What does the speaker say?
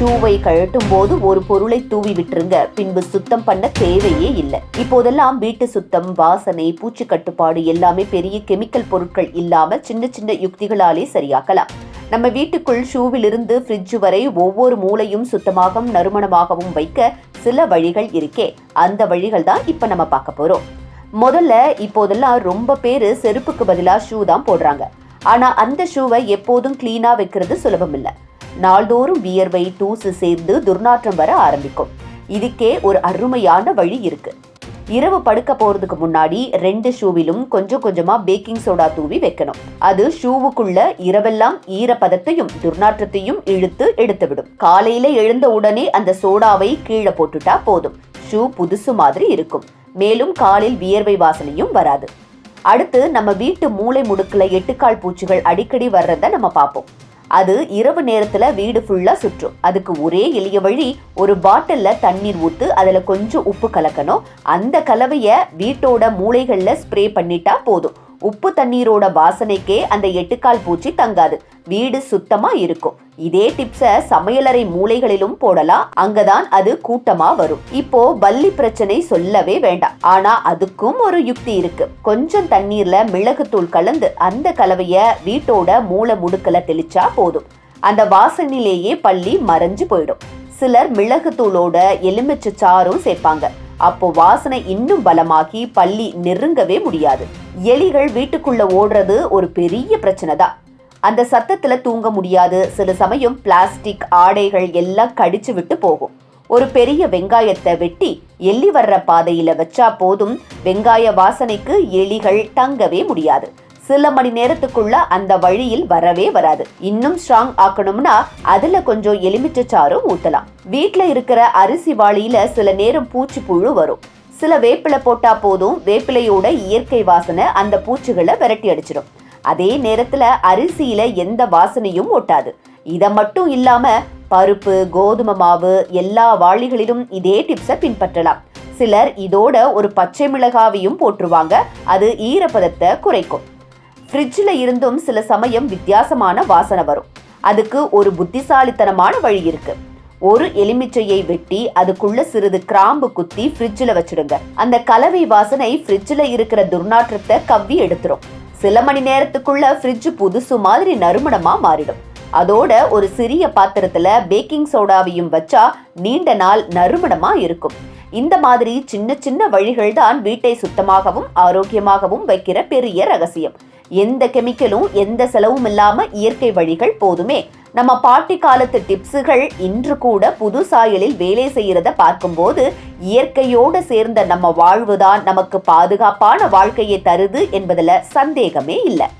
ஷூவை கழட்டும் போது ஒரு பொருளை தூவி விட்டுருங்க. பின்பு சுத்தம் பண்ண தேவையே இல்லை. இப்போதெல்லாம் வீட்டு சுத்தம் வாசனை பூச்சி கட்டுப்பாடு எல்லாமே பெரிய கெமிக்கல் பொருட்கள் இல்லாம சின்ன சின்ன யுக்திகளாலே சரியாக்கலாம். நம்ம வீட்டுக்குள் ஷூவிலிருந்து ஃப்ரிட்ஜ் வரை ஒவ்வொரு மூலையும் சுத்தமாகவும் நறுமணமாகவும் வைக்க சில வழிகள் இருக்கே. அந்த வழிகள் தான் இப்ப நம்ம பார்க்க போறோம். முதல்ல இப்போதெல்லாம் ரொம்ப பேரு செருப்புக்கு பதிலாக ஷூ தான் போடுறாங்க. ஆனா அந்த ஷூவை எப்போதும் கிளீனா வைக்கிறது சுலபம் இல்லை. நாள்தோறும் வியர்வை தூசு சேர்ந்து துர்நாற்றம் வர ஆரம்பிக்கும். இதுக்கே ஒரு அருமையான வழி இருக்கு. இரவு படுக்க போறதுக்கு முன்னாடி ரெண்டு ஷூவிலும் கொஞ்சம் கொஞ்சமா பேக்கிங் சோடா தூவி வைக்கணும். அது ஷூவுக்குள்ள இரவெல்லாம் ஈரப்பதத்தையும் துர்நாற்றத்தையும் இழுத்து எடுத்துவிடும். காலையில எழுந்த உடனே அந்த சோடாவை கீழே போட்டுட்டா போதும். ஷூ புதுசு மாதிரி இருக்கும். மேலும் காலில் வியர்வை வாசனையும் வராது. அடுத்து நம்ம வீட்டு மூளை முடுக்கில் எட்டுக்கால் பூச்சிகள் அடிக்கடி வர்றத நம்ம பார்ப்போம். அது இரவு நேரத்துல வீடு ஃபுல்லா சுற்றும். அதுக்கு ஒரே எளிய வழி ஒரு பாட்டில்ல தண்ணீர் ஊத்து அதுல கொஞ்சம் உப்பு கலக்கணும். அந்த கலவைய வீட்டோட மூளைகள்ல ஸ்ப்ரே பண்ணிட்டா போதும். உப்பு தண்ணீரோட வாசனைக்கே அந்த எட்டுக்கால் பூச்சி தங்காது. வீடு சுத்தமா இருக்கும். இதே டிப்ஸ சமையலறை மூலைகளிலும் போடலாம். அங்கதான் அது கூட்டமா வரும். இப்போ பல்லி பிரச்சனை சொல்லவே வேண்டாம். ஆனா அதுக்கும் ஒரு யுக்தி இருக்கு. கொஞ்சம் தண்ணீர்ல மிளகுத்தூள் கலந்து அந்த கலவைய வீட்டோட மூளை முடுக்கல தெளிச்சா போதும். அந்த வாசனையிலேயே பள்ளி மறைஞ்சு போயிடும். சிலர் மிளகுத்தூளோட எலுமிச்சை சாறும் சேர்ப்பாங்க. அப்போ வாசனை இன்னும் பலமாகி பள்ளி நெருங்கவே முடியாது. எலிகள் வீட்டுக்குள்ள ஓடுறது ஒரு பெரிய பிரச்சனை தான் அந்த சத்தத்துல தூங்க முடியாது. சில சமயம் பிளாஸ்டிக் ஆடைகள் எல்லாம் கடிச்சு விட்டு போகும். ஒரு பெரிய வெங்காயத்தை வெட்டி எலி வர்ற பாதையில வச்சா போதும். வெங்காய வாசனைக்கு எலிகள் தங்கவே முடியாது. சில மணி நேரத்துக்குள்ள அந்த வழியில் வரவே வராது. இன்னும் ஸ்ட்ராங் ஆக்கணும்னா அதுல கொஞ்சம் எலுமிச்சை சாறும் ஊத்தலாம். வீட்டுல இருக்கிற அரிசி வாளியில சில நேரம் பூச்சி புழு வரும். சில வேப்பிலை போட்டா போதும் வேப்பிலையோட இயற்கை வாசனை அந்த பூச்சிகளை விரட்டி அடிச்சிடும். அதே நேரத்துல அரிசியில எந்த வாசனையும் ஒட்டாது. இத மட்டும் இல்லாம பருப்பு கோதுமை மாவு எல்லா வாளிகளிலும் இதே டிப்ஸை பின்பற்றலாம். சிலர் இதோட ஒரு பச்சை மிளகாவையும் போட்டுருவாங்க. அது ஈரப்பதத்தை குறைக்கும். ஃப்ரிட்ஜில் இருந்தும் சில சமயம் வித்தியாசமான வாசனை வரும். அதுக்கு ஒரு புத்திசாலித்தனமான வழி இருக்கு. ஒரு எலுமிச்சையை வெட்டி அதுக்குள்ள சிறிது கிராம்பு குத்தி ஃப்ரிட்ஜில் வச்சிடுங்க. அந்த கலவை வாசனை ஃப்ரிட்ஜில் இருக்கிற துர்நாற்றத்தை கவ்வி எடுத்துரும். சில மணி நேரத்துக்குள்ள ஃப்ரிட்ஜ் புதுசு மாதிரி நறுமணமா மாறிடும். அதோட ஒரு சிறிய பாத்திரத்துல பேக்கிங் சோடாவையும் வச்சா நீண்ட நாள் நறுமணமா இருக்கும். இந்த மாதிரி சின்ன சின்ன வழிகள் தான் வீட்டை சுத்தமாகவும் ஆரோக்கியமாகவும் வைக்கிற பெரிய ரகசியம். எந்த கெமிக்கலும் எந்த செலவும் இல்லாமல் இயற்கை வழிகள் போதுமே. நம்ம பாட்டி காலத்து டிப்ஸுகள் இன்று கூட புது சாயலில் வேலை செய்கிறத பார்க்கும்போது இயற்கையோடு சேர்ந்த நம்ம வாழ்வுதான் நமக்கு பாதுகாப்பான வாழ்க்கையை தருது என்பதில் சந்தேகமே இல்லை.